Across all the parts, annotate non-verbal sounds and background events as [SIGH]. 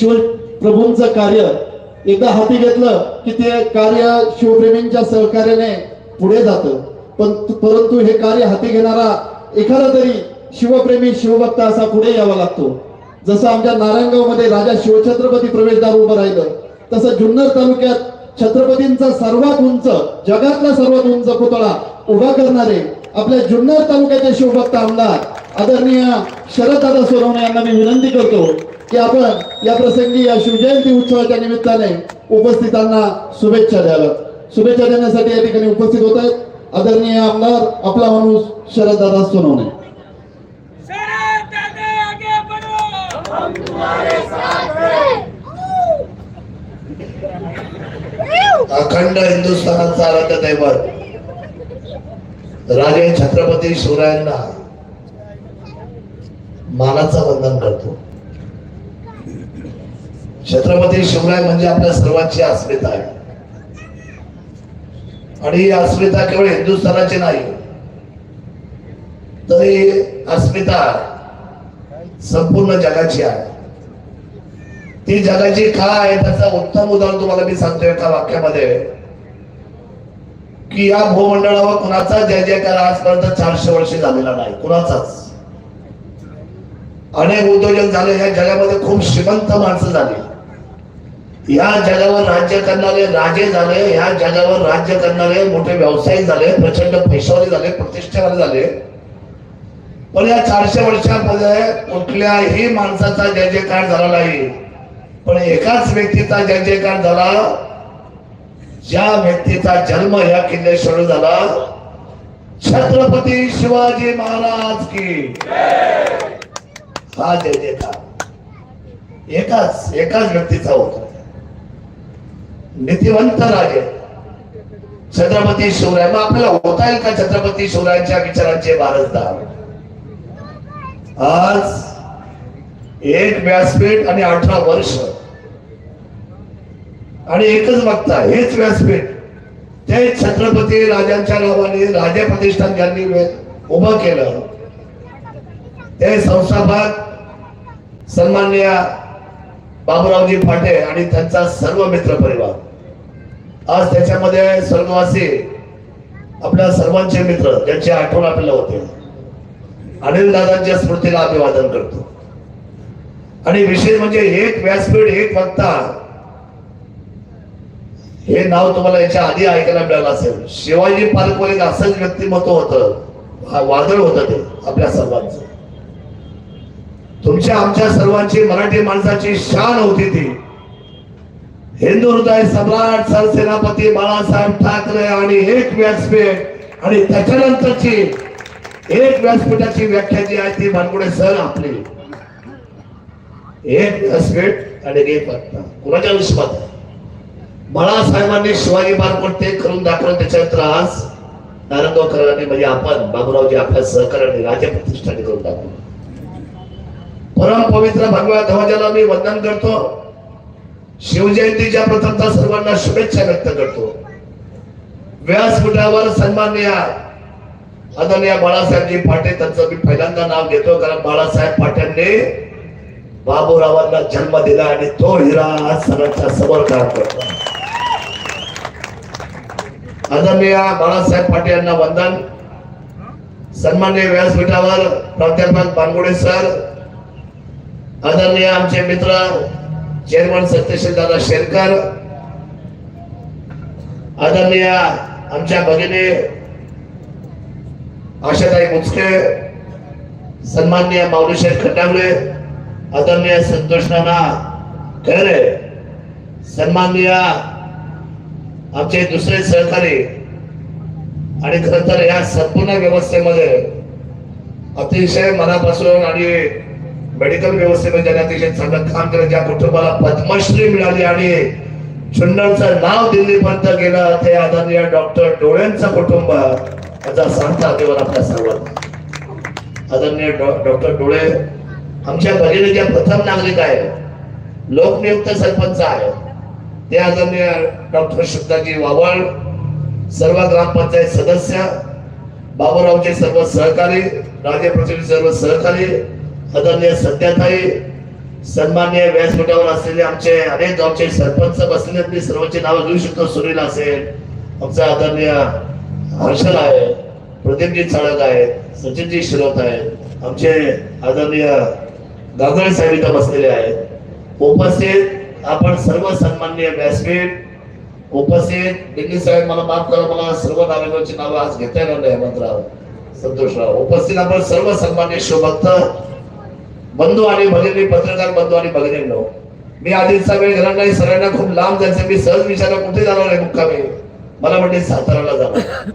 शिवप्रभूंचं कार्य. एकदा हाती घेतलं की ते कार्य शिवप्रेमींच्या सहकार्याने पुढे जातं. पण परंतु हे कार्य हाती घेणारा एखादा तरी शिवप्रेमी शिवभक्त असा पुढे यावा लागतो. जसं आमच्या नारायणगावमध्ये राजा शिवछत्रपती प्रवेशद्वार उभं राहिलं तसं जुन्नर तालुक्यात छत्रपतींचा सर्वात उंच जगातला सर्वात उंच पुतळा उभा करणारे आपल्या जुन्नर तालुक्याचे शिवभक्त आमदार आदरणीय शरददादा सोनवणे यांना मी विनंती करतो की आपण या प्रसंगी या शिवजयंती उत्सवाच्या निमित्ताने उपस्थितांना शुभेच्छा द्याव्या शुभेच्छा देण्यासाठी या ठिकाणी उपस्थित होत आहेत. आदरणीय आमदार आपला माणूस शरददादा सोनवणे. शरद दादा आगे बढ़ो! हम तुम्हारे अखंड हिंदुस्थानाचा आराध्य दैवत राजे छत्रपती शिवरायांना मानाचं वंदन करतो. छत्रपती शिवराय म्हणजे आपल्या सर्वांची अस्मिता आहे. आणि ही अस्मिता केवळ हिंदुस्थानाची नाही तर ही अस्मिता संपूर्ण जगाची आहे. ती जगाची का आहे त्याचं उत्तम उदाहरण तुम्हाला मी सांगतो एका वाक्यामध्ये की या भूमंडळावर कुणाचा जय जयकार आजपर्यंत चारशे वर्षे झालेला नाही कुणाचाच. अनेक उद्योजक झाले या जगामध्ये खूप श्रीमंत माणसं झाली. या जगावर राज्य करणारे राजे झाले या जगावर राज्य करणारे मोठे व्यावसायिक झाले प्रचंड पैशावाले झाले प्रतिष्ठावाले झाले. पण या चारशे वर्षामध्ये कुठल्याही माणसाचा जय जयकार झाला नाही. पण एकाच व्यक्तीचा जय जयकार झाला. ज्या व्यक्तीचा जन्म या किल्लेश्वर झाला. छत्रपती शिवाजी महाराज की हा जय जयकार एकाच एकाच व्यक्तीचा होता. नीतिवंत राजे. छत्रपती शिवराय मग आपल्याला होता येईल का छत्रपती शिवरायांच्या विचारांचे वारसदार? आज एक व्यासपीठ आणि अठरा वर्ष. आणि एकच बघता हेच व्यासपीठ. ते छत्रपती राजांच्या नावाने राजे प्रतिष्ठान ज्यांनी उभं केलं ते संस्थापक सन्मान्य बाबुरावजी फाटे आणि त्यांचा सर्व मित्र परिवार. आज त्याच्यामध्ये स्वर्गवासी आपल्या सर्वांचे मित्र ज्यांची आठवण आपल्याला होते. अनिल दादांच्या स्मृतीला अभिवादन करतो. आणि विशेष म्हणजे एक व्यासपीठ एक वक्ता हे नाव तुम्हाला याच्या आधी ऐकायला मिळालं असेल. शिवाजी पार्कवर एक असंच व्यक्तिमत्व होत. हा वादळ होत ते आपल्या सर्वांचं. तुमच्या आमच्या सर्वांची मराठी माणसाची शान होती ती. हिंदू हृदय सम्राट सरसेनापती बाळासाहेब ठाकरे आणि एक व्यासपीठ आणि त्याच्यानंतरची एक व्यासपीठाची व्याख्या जी आहे ती भानगुडे सर आपली. एक व्यासपीठ आणि एक वक्ता. कुणाच्या विश्वात बाळासाहेबांनी शिवाजी बारकोटे ते करून दाखवलं त्याच्यानंतर आज नारायणगावकरांनी म्हणजे आपण बाबूरावजी आपल्या सहकार्याने राज्य प्रतिष्ठाने करून दाखवलं. परम पवित्र भगव्या ध्वजाला मी वंदन करतो. शिवजयंतीच्या प्रथमता सर्वांना शुभेच्छा व्यक्त करतो. व्यासपीठावर सन्माननीय आदरणीय बाळासाहेबजी फाटे त्यांचं मी पहिल्यांदा नाव घेतो कारण बाळासाहेब फाट्यांनी बाबूरावांना जन्म दिला आणि तो हिरा आज समोर काम करतो. आदरणीय बाळासाहेब पाटील यांना वंदन. सन्मान्य व्यासपीठावर प्राध्यापक बांगुडे सर. आदरणीय आमचे मित्र चेअरमन सत्यशील दादा शेरकर आदरणीय आमच्या भगिनी आशाताई मुचके सन्माननीय माऊलीशेठ खंडागळे आदरणीय संतोष नाना खरे सन्माननीय आमचे दुसरे सहकारी आणि खर तर या संपूर्ण व्यवस्थेमध्ये अतिशय मनापासून आणि मेडिकल व्यवस्थेमध्ये अतिशय चांगलं काम केलं ज्या कुटुंबाला पद्मश्री मिळाली आणि चुंडलचं नाव दिल्लीपर्यंत गेलं ते आदरणीय डॉक्टर डोळ्यांचं कुटुंब त्याचा सांगता देवर आपल्या सर्वांना आदरणीय डॉ- डॉक्टर डोळे आमच्या भगिनीच्या प्रथम नागरिक आहे लोकनियुक्त सरपंच आहे ते आदरणीय डॉक्टर शुद्धाजी वावळ सर्व ग्रामपंचायत सदस्य बाबूरावचे सर्व सहकारी राजे सर्व सहकारी आदरणीय सध्याताई सन्मान्य व्यासपीठावर असलेले आमचे अनेक गावचे सरपंच बसलेले मी सर्वांची नावं घेऊ शकतो. सुनील असेल आमचा आदरणीय हर्षल आहे प्रदीपजी चाळक आहेत सचिनजी शिरोत आहेत आमचे आदरणीय गागळे साहेब इथं बसलेले आहेत. उपस्थित आपण सर्व सन्मान्य व्यासपीठ उपस्थित दिल्ली साहेब मला माफ करा मला सर्व नागरिकांची नावं आज घेता येणार नाही हेमंतराव संतोषराव उपस्थित आपण सर्व सन्मान्य शिवभक्त बंधू आणि भगिनी पत्रकार बंधू आणि भगिनींनो. मी आधीचा वेळ घेणार नाही सगळ्यांना खूप लांब जायचं मी सहज विचारा कुठे जाणार आहे मुक्कामी? मला म्हणजे साताराला जाणार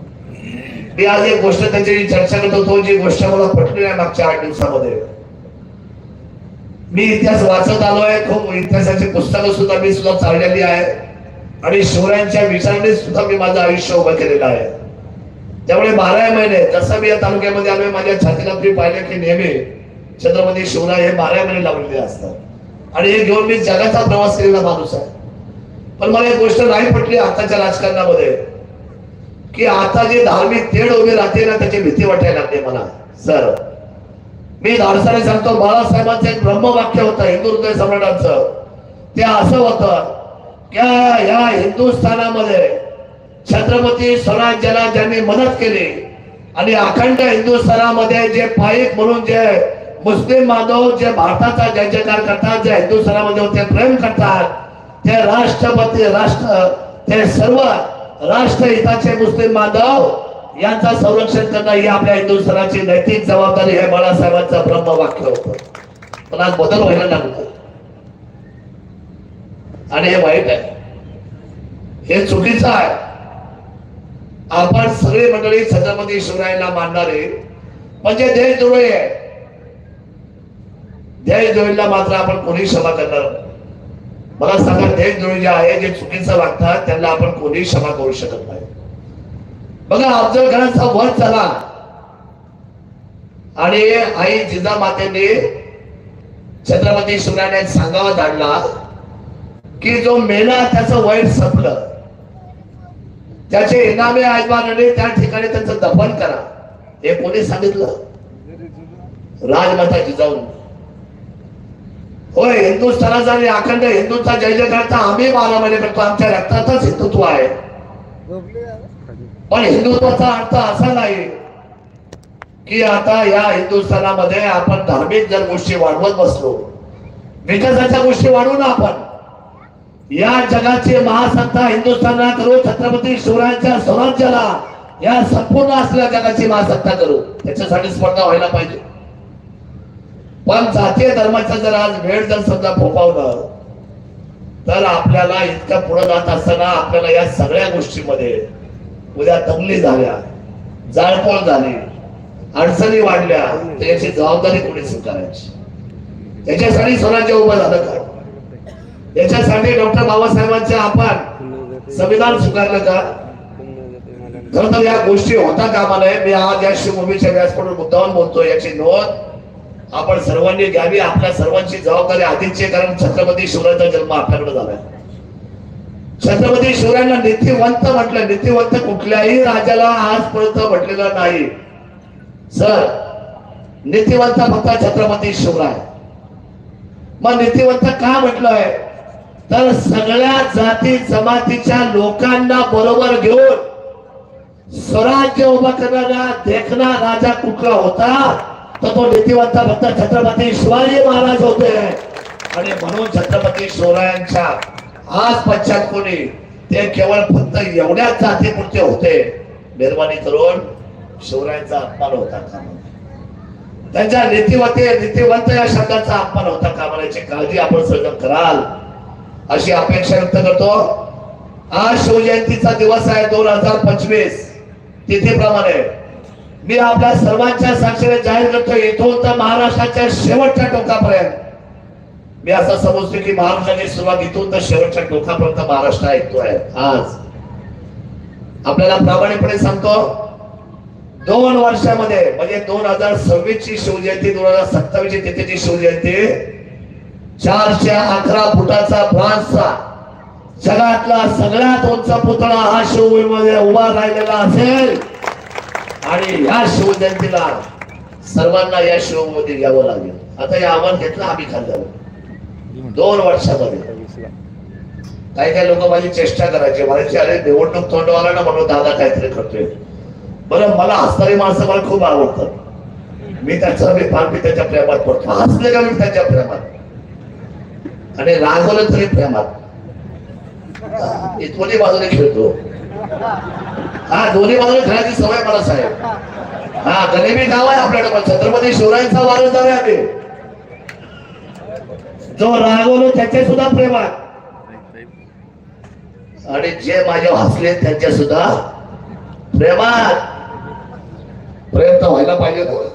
मी आज एक गोष्ट त्यांची चर्चा करत होतो जी गोष्ट मला पटली नाही मागच्या आठ दिवसामध्ये. मी इतिहास वाचत आलोय खूप इतिहासाची पुस्तकं सुद्धा मी सुद्धा चाललेली आहे. आणि शिवरायांच्या विचाराने सुद्धा मी माझं आयुष्य उभं केलेलं आहे. त्यामुळे बारा महिने जसं मी या तालुक्यामध्ये आलोय माझ्या छातीला तुम्ही पाहिलं की नेहमी छत्रपती शिवराय हे बारा महिने लावलेले असतात. आणि हे घेऊन मी जगाचा प्रवास केलेला माणूस आहे. पण मला एक गोष्ट नाही पटली आताच्या राजकारणामध्ये की आता जे धार्मिक तेढ उभी राहते ना त्याची भीती वाटायला लागते मला. सर मी धाडसाने सांगतो बाळासाहेबांचं एक ब्रह्मवाक्य होतं हिंदू हृदय सम्राटांचं. ते असं होतं की या हिंदुस्थानामध्ये छत्रपती स्वराज्याला ज्यांनी मदत केली आणि अखंड हिंदुस्थानामध्ये जे पाईक म्हणून जे मुस्लिम बांधव जे भारताचा जय जयकार करतात जे हिंदुस्थानामध्ये ते प्रेम करतात ते राष्ट्रपती राष्ट्र ते सर्व राष्ट्रहिताचे मुस्लिम बांधव यांचा संरक्षण करणं ही आपल्या हिंदुस्थानाची नैतिक जबाबदारी हे बाळासाहेबांचं ब्रह्मवाक्य होत. पण आज बदल व्हायला लागलं. आणि हे वाईट आहे. हे चुकीचं आहे. आपण सगळी मंडळी छत्रपती शिवरायांना मानणारे म्हणजे देशद्रोही आहे. देशद्रोहीला मात्र आपण कोणी क्षमा करणार मला सांगा देशद्रोही जे आहे जे चुकीचं वागतात त्यांना आपण कोणी क्षमा करू शकत नाही. बघा अफजल खानाचा वध झाला. आणि आई जिजामातेने छत्रपती शिवरायाने सांगावा धाडला की जो मेला त्याचं वैर संपलं. त्याचे इनामे आजमानाने त्या ठिकाणी त्यांचं दफन करा. हे कोणी सांगितलं? राजमाता जिजाऊन. होय हिंदुस्थानाचा आणि अखंड हिंदूंचा जय जयकारचा आम्ही बारा करतो आमच्या रक्तातच हिंदुत्व आहे. पण हिंदुत्वाचा अर्थ असा नाही की आता या हिंदुस्थानामध्ये आपण धार्मिक जर गोष्टी वाढवत बसलो विकासाच्या गोष्टी वाढवू ना आपण. या जगाची महासत्ता हिंदुस्थानात करू छत्रपती शिवरायांच्या स्वराज्याला या संपूर्ण असलेल्या जगाची महासत्ता करू. त्याच्यासाठी स्पर्धा व्हायला पाहिजे. पण जातीय धर्माचा जर आज वेळ जर समजा फोपावलं तर आपल्याला इतकं पुढे जात असताना आपल्याला या सगळ्या गोष्टीमध्ये उद्या दंगली झाल्या जाळपोळ झाली अडचणी वाढल्या तर याची जबाबदारी कोणी स्वीकारायची? त्याच्यासाठी स्वराज्य उभं झालं का? याच्यासाठी डॉक्टर बाबासाहेबांचे आपण संविधान स्वीकारलं का? खरं तर या गोष्टी होता कामा नये मी आज या शिवभूमीच्या व्यासपीठावर मुद्दावर बोलतो याची नोंद आपण सर्वांनी घ्यावी आपल्या सर्वांची जबाबदारी आधीची कारण छत्रपती शिवरायांचा जन्म आपल्याकडे झाला छत्रपती शिवरायांना नीतिवंत म्हटलं नीतिवंत कुठल्याही राजाला आजपर्यंत म्हटलेलं नाही. सर नीतिवंत फक्त छत्रपती शिवराय. मग नीतिवंत का म्हटलंय? तर सगळ्या जाती जमातीच्या लोकांना बरोबर घेऊन स्वराज्य उभा करणारा देखना राजा कुठला होता? तर तो नीतिवंत फक्त छत्रपती शिवाजी महाराज होते. आणि म्हणून छत्रपती शिवरायांच्या आज पश्चात कोणी ते केवळ फक्त एवढ्याच जातीपुरते होते. मेहरबानी करून शिवरायांचा अपमान होता का त्यांच्या नीतिवते नीतिवंत या शब्दाचा अपमान होता का याची काळजी आपण सर्जन कराल. अशी अपेक्षा व्यक्त करतो. आज शिवजयंतीचा दिवस आहे दोन हजार पंचवीस. तिथीप्रमाणे मी आपल्या सर्वांच्या साक्षीने जाहीर करतो इथून तर महाराष्ट्राच्या शेवटच्या टोकापर्यंत. मी असं समजतो की महाराष्ट्राची सुरुवात इथून तर शेवटच्या टोकापर्यंत महाराष्ट्र ऐकतोय आज. आपल्याला प्रामाणिकपणे सांगतो दोन वर्षामध्ये म्हणजे दोन हजार सव्वीस ची शिवजयंती दोन हजार सत्तावीस ची तिथेची शिवजयंती चारशे अकरा फुटाचा ब्रॉन्झचा जगातला सगळ्यात उंच पुतळा हा शिवमध्ये उभा राहिलेला असेल. आणि या शिवजयंतीला सर्वांना या शिवमध्ये घ्यावं लागेल. आता हे आव्हान घेतलं आम्ही खाल्लं दोन वर्षामध्ये. काही काही लोक माझी चेष्टा करायची. म्हणायचे अरे निवडणूक तोंडवाला ना म्हणून दादा काहीतरी करतोय. बरं मला हसणारी माणसं मला खूप आवडतात. मी त्याचा मी फार मी त्याच्या प्रेमात पडतो. हसले का मी त्याच्या प्रेमात? आणि रागवलं तरी प्रेमात. इथून बाजूने खेळतो. हा दोन्ही बाजूने खेळायची सवय मला साहेब. हा गनिमी गाव आहे आपल्याकडे पण छत्रपती शिवरायांचा वारसदार आहे आम्ही. जो रागवलो त्याचे सुद्धा प्रेमात आणि जे माझे हसले त्यांचे सुद्धा प्रेमात प्रेम तर व्हायला पाहिजे स्वराज्याचा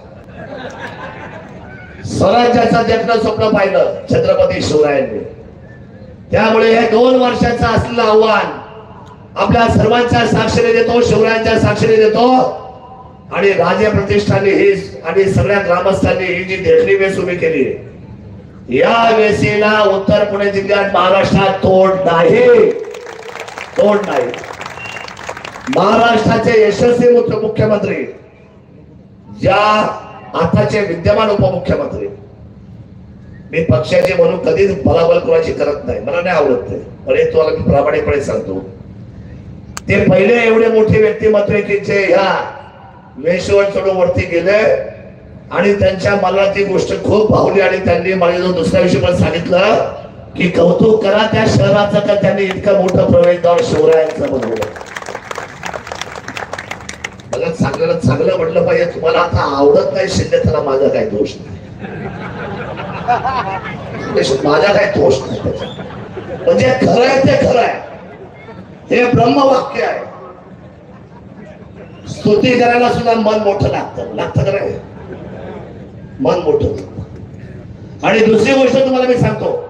स्वराज्याचं जगणं स्वप्न पाहिलं छत्रपती शिवरायांनी. त्यामुळे हे दोन वर्षाचं असलेलं आव्हान आपल्या सर्वांच्या साक्षीने देतो शिवरायांच्या साक्षीने देतो. आणि राजे प्रतिष्ठाने ही आणि सगळ्या ग्रामस्थांनी ही जी देखणी वेस उभी केली या वेसीला उत्तर पुणे जिल्ह्यात महाराष्ट्रात तोड नाही. तोड नाही. महाराष्ट्राचे यशस्वी मुख्यमंत्री ज्या आताचे विद्यमान उपमुख्यमंत्री मी पक्षाचे म्हणून कधीच बलाबल कोणाची करत नाही. मला नाही आवडत नाही पण हे तुम्हाला मी प्रामाणिकपणे सांगतो. ते पहिले एवढे मोठे व्यक्तिमत्व आहे ह्या वेशवर चढून वरती गेले. आणि त्यांच्या मला ती गोष्ट खूप भावली आणि त्यांनी मला जो दुसऱ्या विषयी पण सांगितलं की कौतुक करा त्या शहराचं का त्यांनी इतकं मोठं प्रवेशद्वार शिवरायांचं बनवलं. मला चांगलं चांगलं म्हटलं पाहिजे. तुम्हाला आता आवडत नाही शिंदे त्याला माझा काही दोष नाही. [LAUGHS] म्हणजे माझा काही दोष नाही म्हणजे खरं आहे ते खरं आहे. हे ब्रह्मवाक्य आहे. स्तुती करायला सुद्धा मन मोठं लागतं. लागतं का नाही? मन मोठं. आणि दुसरी गोष्ट तुम्हाला मी सांगतो.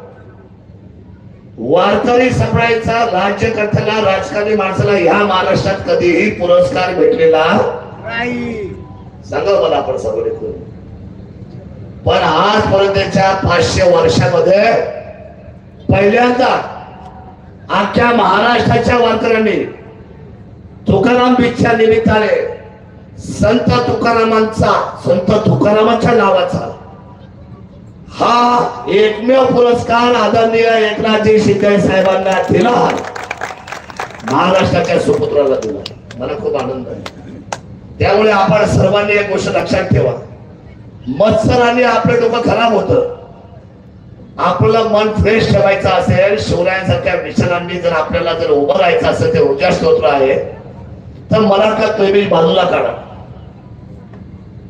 वारकरी संप्रदायाचा राज्यकर्त्याला राजकारणी माणसाला ह्या महाराष्ट्रात कधीही पुरस्कार भेटलेला सांगा मला आपण करून पण आजपर्यंतच्या पाचशे वर्षामध्ये पहिल्यांदा आख्या महाराष्ट्राच्या वारकऱ्यांनी तुकाराम बीजच्या निमित्ताने संत तुकारामांचा संत तुकारामांच्या नावाचा हा एकमेव पुरस्कार आदरणीय एकनाथजी शिंदे साहेबांना दिला. महाराष्ट्राच्या सुपुत्राला दिला. मला खूप आनंद आहे. त्यामुळे आपण सर्वांनी एक गोष्ट लक्षात ठेवा. मत्सराने आपलं डोकं खराब होतं. आपलं मन फ्रेश ठेवायचं असेल शिवरायांसारख्या मिशनांनी जर आपल्याला जर उभं राहायचं असेल ते ऊर्जा स्तोत्र आहे तर मराठा प्रेमी बाजूला काढा?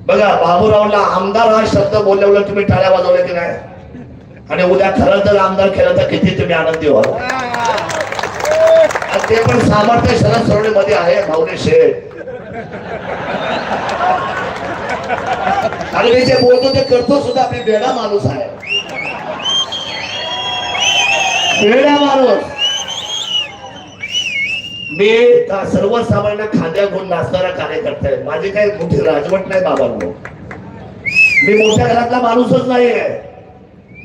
बघा बाबूरावला आमदार हा शब्द बोलल्यावर तुम्ही टाळ्या वाजवल्या की नाही? आणि उद्या खरं तर आमदार केलं तर किती तुम्ही आनंदी व्हाल? ते पण सामर्थ्य शरद सरोडे मध्ये आहे भावने शेठ. आणि मी जे बोलतो ते करतो सुद्धा आपली वेगळा माणूस आहे. माणूस मी सर्वसामान्य खांद्या घेऊन नाचणारा कार्यकर्ता आहे. माझी काही मोठी राजवट नाही बाबांनो. मी मोठ्या घरातला माणूसच नाहीये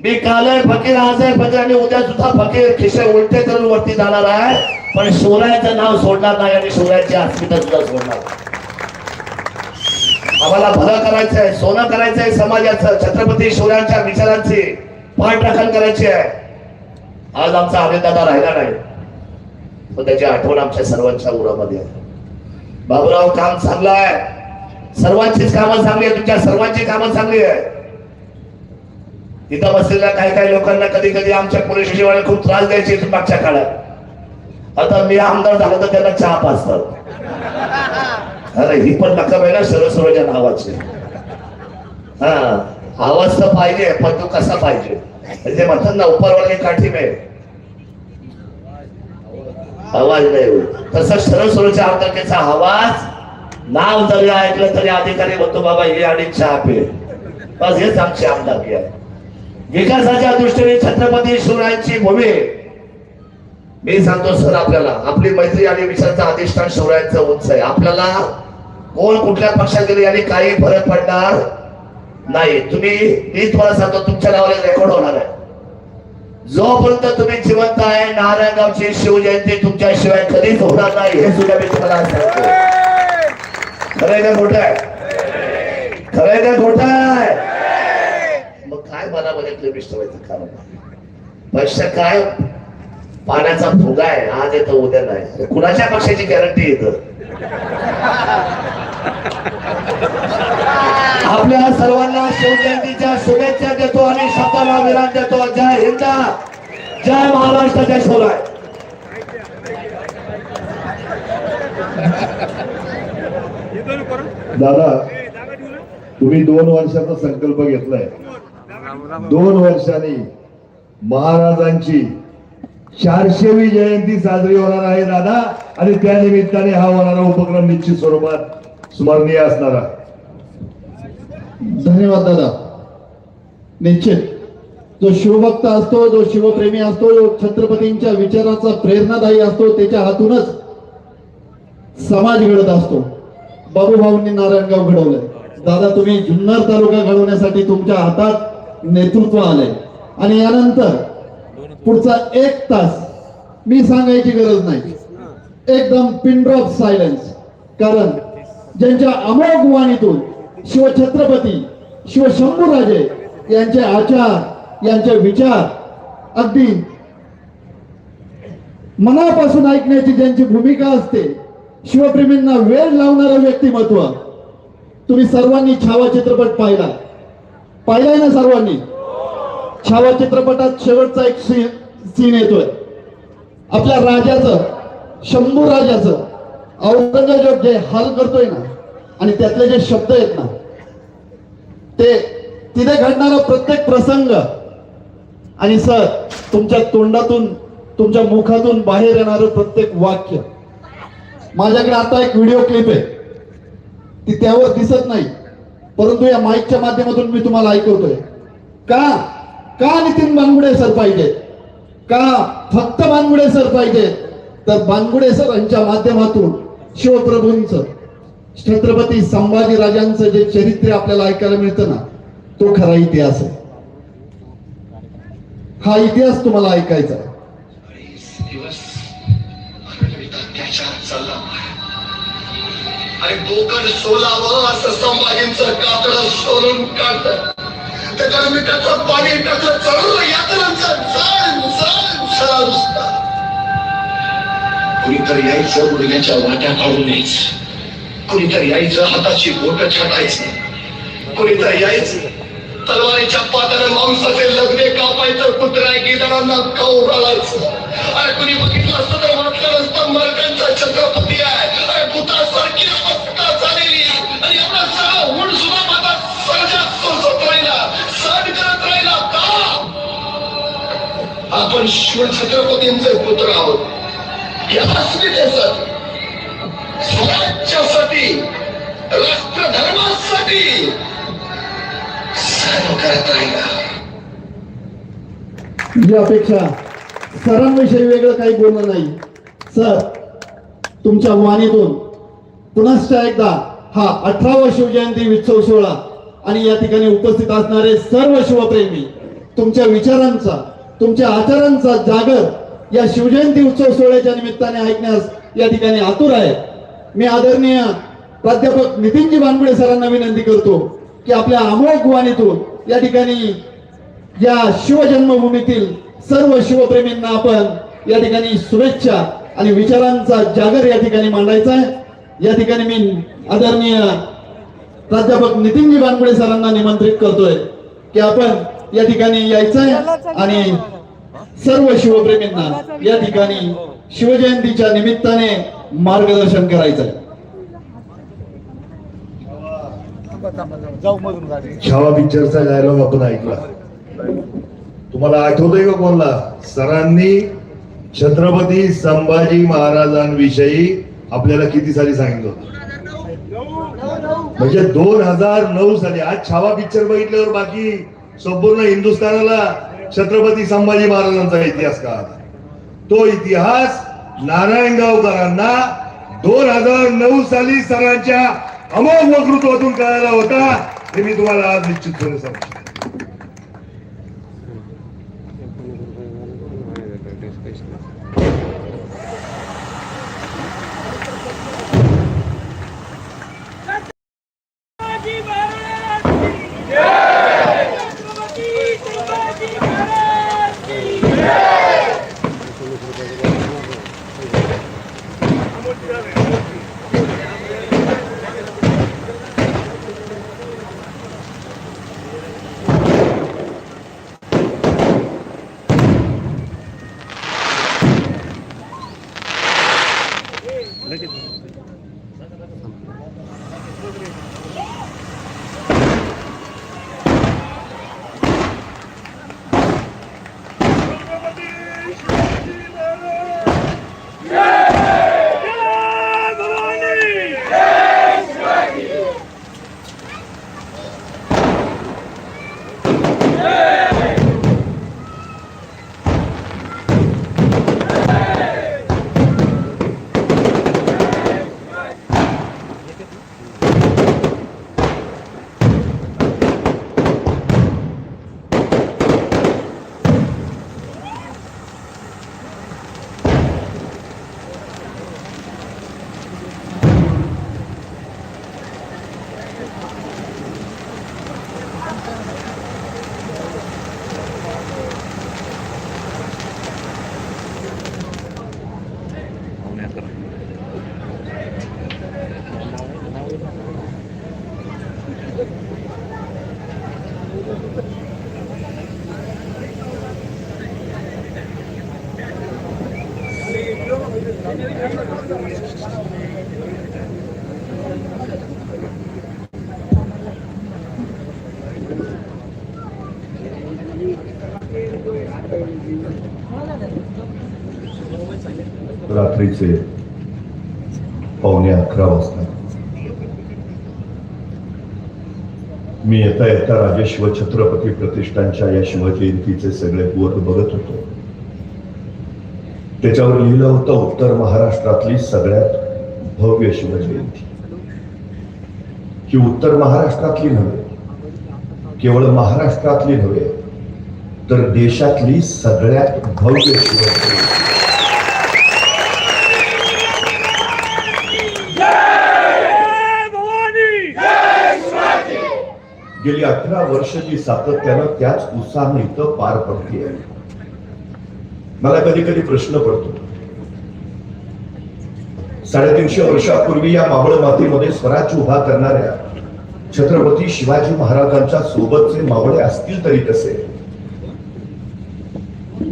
मी काल आहे फकीर आज आहे फकीर आणि उद्या सुद्धा फकीर. खिशे उलटे करून वरती जाणार आहे. पण शिवरायाचं नाव सोडणार नाही आणि शिवरायाची अस्मिता सुद्धा सोडणार आम्हाला भलं करायचं आहे सोनं करायचं आहे समाजाचं छत्रपती शिवरायांच्या विचारांची पाठराखण करायची आहे. आज आमचा आनंदादा राहिला नाही. पण त्याची आठवण आमच्या सर्वांच्या उरामध्ये आहे. बाबूराव काम चांगलं आहे. सर्वांचीच कामं चांगली आहे. तुमच्या सर्वांची कामं चांगली आहे. इथं बसलेल्या काही काही लोकांना कधी कधी आमच्या पोलीस स्टेशनवाले खूप त्रास द्यायचे मागच्या काळात. आता मी आमदार झालो तर त्यांना चहा पाचतात अरे ही पण रक्कम आहे ना सरसरोच्या नावाची. हा आवाज तर पाहिजे पण तो कसा पाहिजे? ते म्हणतात ना उपरवाले काठी में आवाज नाही होत. तसं सरसरोच्या आमदारकीचा आवाज नाव जरी ऐकलं तरी अधिकारी म्हणतो बाबा हे आणि चहा पे बस हेच आमची आमदारकी आहे. विकासाच्या दृष्टीने छत्रपती शिवरायांची भूमी. मी सांगतो सर आपल्याला आपली मैत्री आणि विचारांचं अधिष्ठान शिवरायांचं उंच आहे. आपल्याला कोण कुठल्या पक्षात गेले यांनी काही फरक पडणार? नाही तुम्ही मी तुम्हाला सांगतो तुमच्या नावाला रेकॉर्ड होणार आहे. जोपर्यंत तुम्ही जिवंत आहे नारायणगावची शिवजयंती तुमच्याशिवाय कधीच होणार नाही हे सुद्धा मी तुम्हाला सांगतो. खरंय का खोट आहे? खरंय का खोट आहे? मग काय मनामध्ये तुम्ही व्हायचं कारण? पक्ष काय? पाण्याचा फुगा आहे आज येतो उद्या नाही. कुणाच्या पक्षाची गॅरंटी येत आपल्या सर्वांना शिवजयंतीच्या शुभेच्छा देतो आणि शब्दाला विराम देतो. जय हिंद. जय महाराष्ट्र जय शिवराय. दादा तुम्ही दोन वर्षाचा संकल्प घेतलाय. दोन वर्षांनी महाराजांची चारशेवी जयंती साजरी होणार आहे दादा. आणि त्या निमित्ताने हा होणारा उपक्रम निश्चित स्वरूपात स्मरणीय असणारा धन्यवाद दादा. निश्चित. जो शिवभक्त असतो जो शिवप्रेमी असतो जो छत्रपतींच्या विचाराचा प्रेरणादायी असतो त्याच्या हातूनच समाज घडत असतो. बाबूभाऊंनी नारायणगाव घडवलंय. दादा तुम्ही जुन्नर तालुका घडवण्यासाठी तुमच्या हातात नेतृत्व आलंय. आणि यानंतर पुढचा एक तास मी सांगायची गरज नाही. एकदम पिनड्रॉप सायलन्स कारण ज्यांच्या अमोघ वाणीतून शिवछत्रपती शिवशंभूराजे यांचे आचार यांचे विचार अगदी मनापासून ऐकण्याची ज्यांची भूमिका असते शिवप्रेमींना वेळ लावणारं व्यक्तिमत्व. तुम्ही सर्वांनी छावा चित्रपट पाहिला. पाहिलाय ना सर्वांनी? छावा चित्रपटात शेवटचा एक सीन सीन येतोय. आपल्या राजाचं शंभू राजाचं औरंगजेब जे हाल करतोय ना आणि त्यातले जे शब्द आहेत ना ते तिथे घडणारा प्रत्येक प्रसंग आणि सर तुमच्या तोंडातून तुमच्या मुखातून बाहेर येणारं प्रत्येक वाक्य. माझ्याकडे आता एक व्हिडिओ क्लिप आहे. ती त्यावर दिसत नाही परंतु या माईकच्या माध्यमातून मी तुम्हाला ऐकवतोय. का? का नितीन बांगुडे सर पाहिजे. का फक्त बांगुडे सर पाहिजे? तर बांगुडे सरांच्या माध्यमातून शिवप्रभूंच छत्रपती संभाजी राजांचं जे चरित्र आपल्याला ऐकायला मिळतं ना तो खरा इतिहास आहे. हा इतिहास तुम्हाला ऐकायचा आणि बोकड सोलावं असं संभाजींचं कातड सोलून काढत. त्याच्या मी त्याचं पाणी टाकलं चढवलं यातनांचं जाण जाण सरा नुसता कुणीतरी यायचं गुडघ्याच्या वाट्या काढून यायचं कुणीतरी यायचं हाताची बोट छाटायचं. कुणीतरी यायचं तलवारीच्या पात्यानं मांसाचे लग्ने कापायचं कुत्र्या गिदारांना खाऊ घालायचं. अरे कुणी बघितलं असतं तर म्हटलं असतं मरकांचा छत्रपती आहे. अरे भूतासारखी आपण शिव छत्रपतींचे पुत्र आहोत. या अस्मितेसाठी स्वराज्यासाठी राष्ट्रधर्मासाठी सर्व करत राहिला. अपेक्षा सरांविषयी वेगळं काही बोलणं नाही. सर तुमच्या वाणीतून पुनश्च एकदा हा अठरावा शिवजयंती उत्सव सोहळा आणि या ठिकाणी उपस्थित असणारे सर्व शिवप्रेमी तुमच्या विचारांचा तुमच्या आचारांचा जागर या शिवजयंती उत्सव सोहळ्याच्या निमित्ताने ऐकण्यास या ठिकाणी आतुर आहे. मी आदरणीय प्राध्यापक नितीनजी बानगुडे सरांना विनंती करतो की आपल्या अमोघ वाणीतून या ठिकाणी या शिवजन्मभूमीतील सर्व शिवप्रेमींना आपण या ठिकाणी शुभेच्छा आणि विचारांचा जागर या ठिकाणी मांडायचा आहे. या ठिकाणी मी आदरणीय प्राध्यापक नितीनजी बानगुडे सरांना निमंत्रित करतोय की आपण या ठिकाणी यायचं आहे आणि सर्व शिवप्रेमींना या ठिकाणी शिवजयंतीच्या निमित्ताने मार्गदर्शन करायचं आहे छावा पिक्चरचा डायलॉग आपण ऐकला. तुम्हाला आठवतोय का कोणला? सरांनी छत्रपती संभाजी महाराजांविषयी आपल्याला किती साली सांगितलं होतं? म्हणजे दोन हजार नऊ साली. आज छावा पिक्चर बघितल्यावर बाकी संपूर्ण हिंदुस्थानाला छत्रपती संभाजी महाराजांचा इतिहास का तो इतिहास नारायणगावकरांना दोन हजार नऊ साली सरांच्या अमोघ वक्तृत्वातून कळायला होता हे मी तुम्हाला आज निश्चितपणे सांगतो. Bratrycy Połnia Krałosna. मी येता येता राजेश्वर छत्रपती प्रतिष्ठानच्या या शिवजयंतीचे सगळे बोर्ड बघत होतो. त्याच्यावर लिहिलं होतं उत्तर महाराष्ट्रातली सगळ्यात भव्य शिवजयंती. ही उत्तर महाराष्ट्रातली नव्हे केवळ महाराष्ट्रातली नव्हे तर देशातली सगळ्यात भव्य शिवजयंती जय भवानी गेली अठरा वर्ष जी सातत्यानं त्याच उत्साहानं इथं पार पडते मला कधी कधी प्रश्न पडतो. साडेतीनशे वर्षापूर्वी या मावळ मातीमध्ये स्वराज्य उभा करणाऱ्या छत्रपती शिवाजी महाराजांच्या सोबतचे मावळे असतील तरी कसे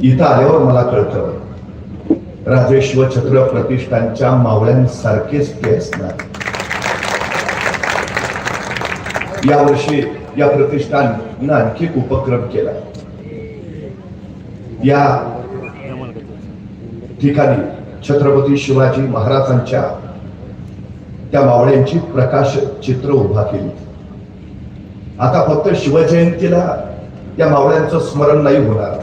इथं आल्यावर मला कळतं. राजेश्वर छत्र प्रतिष्ठानच्या मावळ्यांसारखेच ते असणार. यावर्षी या प्रतिष्ठान आणखी उपक्रम केला. या ठिकाणी छत्रपती शिवाजी महाराजांच्या त्या मावळ्यांची प्रकाश चित्र उभा केली. आता फक्त शिवजयंतीला त्या मावळ्यांचं स्मरण नाही होणार.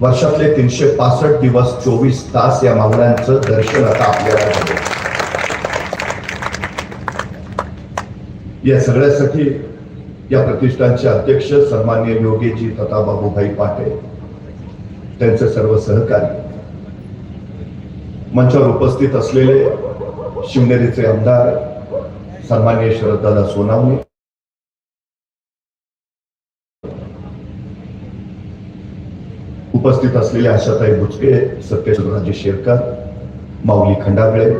वर्षातले तीनशे पासष्ट दिवस चोवीस तास या मावळ्यांचं दर्शन आता आपल्याला या सगळ्यासाठी या प्रतिष्ठानचे अध्यक्ष सन्मान्य योगेजी तथा बाबूभाई पाटे त्यांचे सर्व सहकारी मंचावर उपस्थित असलेले शिवनेरीचे आमदार सन्मान्य शरददादा सोनावणे उपस्थित असलेले आशाताई बुचके सत्यशराजे शेरकर माऊली खंडागळे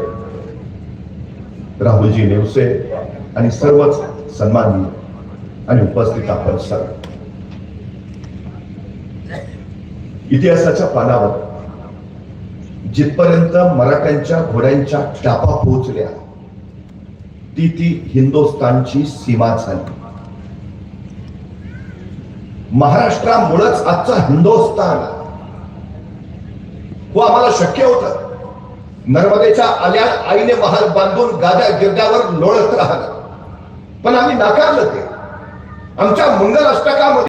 राहुलजी नेवसे आणि सर्वच सन्माननीय आणि उपस्थित आपण सर्व. इतिहासाच्या पानावर जिथपर्यंत मराठ्यांच्या घोड्यांच्या टापा पोहोचल्या ती ती हिंदुस्थानची सीमा झाली. महाराष्ट्रामुळेच आजचा हिंदुस्थान हो आम्हाला शक्य होत. नर्मदेच्या आल्या आईने महाल बांधून गाद्या गिरड्यावर लोळत राहिलं. पण आम्ही नाकारलं ते. आमच्या मंगल अष्टकामध्ये